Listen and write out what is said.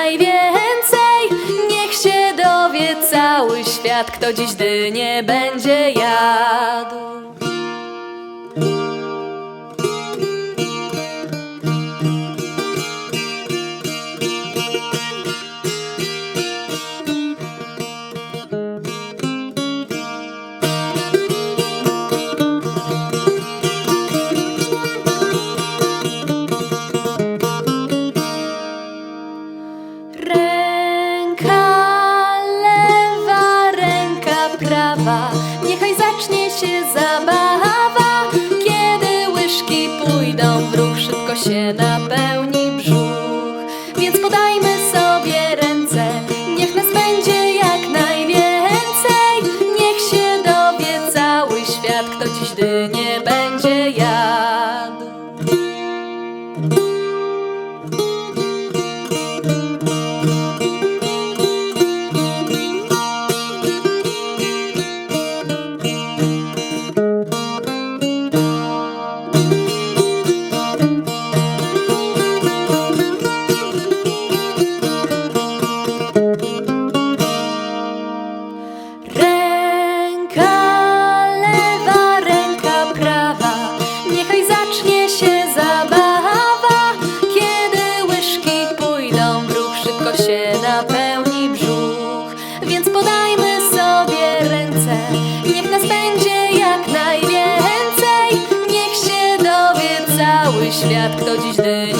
najwięcej. Niech się dowie cały świat, kto dziś dynię będzie jadł. Zacznie się zabawa. Kiedy łyżki pójdą w ruch, szybko się napełni brzuch. Więc podajmy sobie ręce, niech nas będzie jak najwięcej. Niech się dowie cały świat, kto dziś dynię sobie ręce, niech nas będzie jak najwięcej. Niech się dowie cały świat, kto dziś będzie